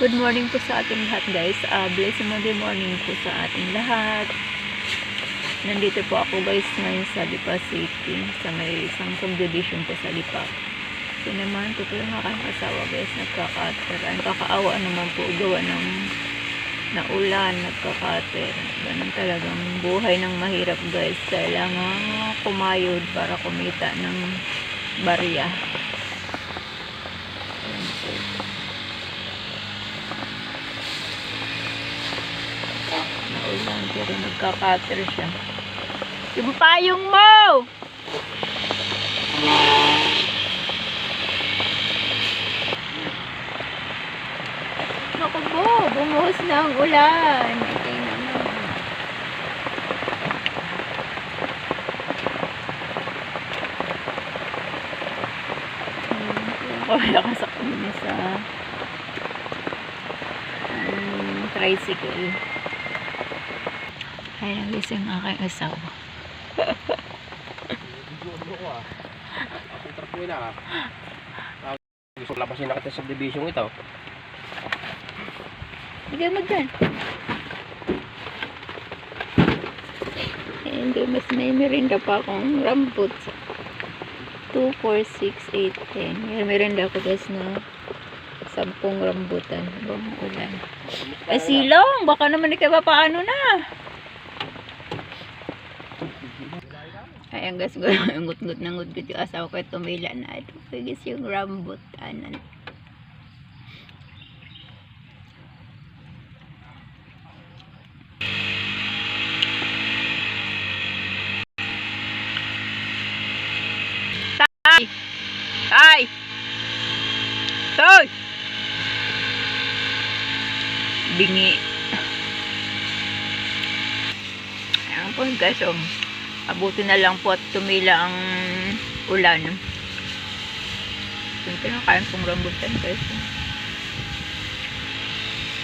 Good morning po sa ating lahat guys. Uh, blessed Monday morning po sa ating lahat. Nandito po ako guys ngayon sa Lipa City sa may isang subdivision po sa Lipa. Sinamahan ko po yung aking asawa guys nagkakater. Ang kakaawa naman po gawa ng naulan, nagkakater. Ganun talagang buhay ng mahirap guys. Kailangan kumayod para kumita ng barya. Naulan pero nagkakater siya. Yung mo! Naku po, bumuhos na ang ulan. Mo. Hmm, Wala ka sa kanya sa um, tricycle. Ay, nagising ang aking asawa. Gusto mo na kita sa subdivision ito. Bigay mo dyan. And uh, mas may merinda pa akong rambut. 2, 4, 6, 8, 10. May merinda ako guys na sampung rambutan. Bang ulan. Ay silong! Baka naman ikaw pa paano na. Ay, ang gas ko, ngut-ngut na ngut-ngut yung asawa ko tumila na. Ito, pagis yung rambutan. Tay! Tay! Tay! Bingi. Ayan po guys, um, abuti na lang po at tumila ang ulan. Ito yung kinakain kong rambutan guys.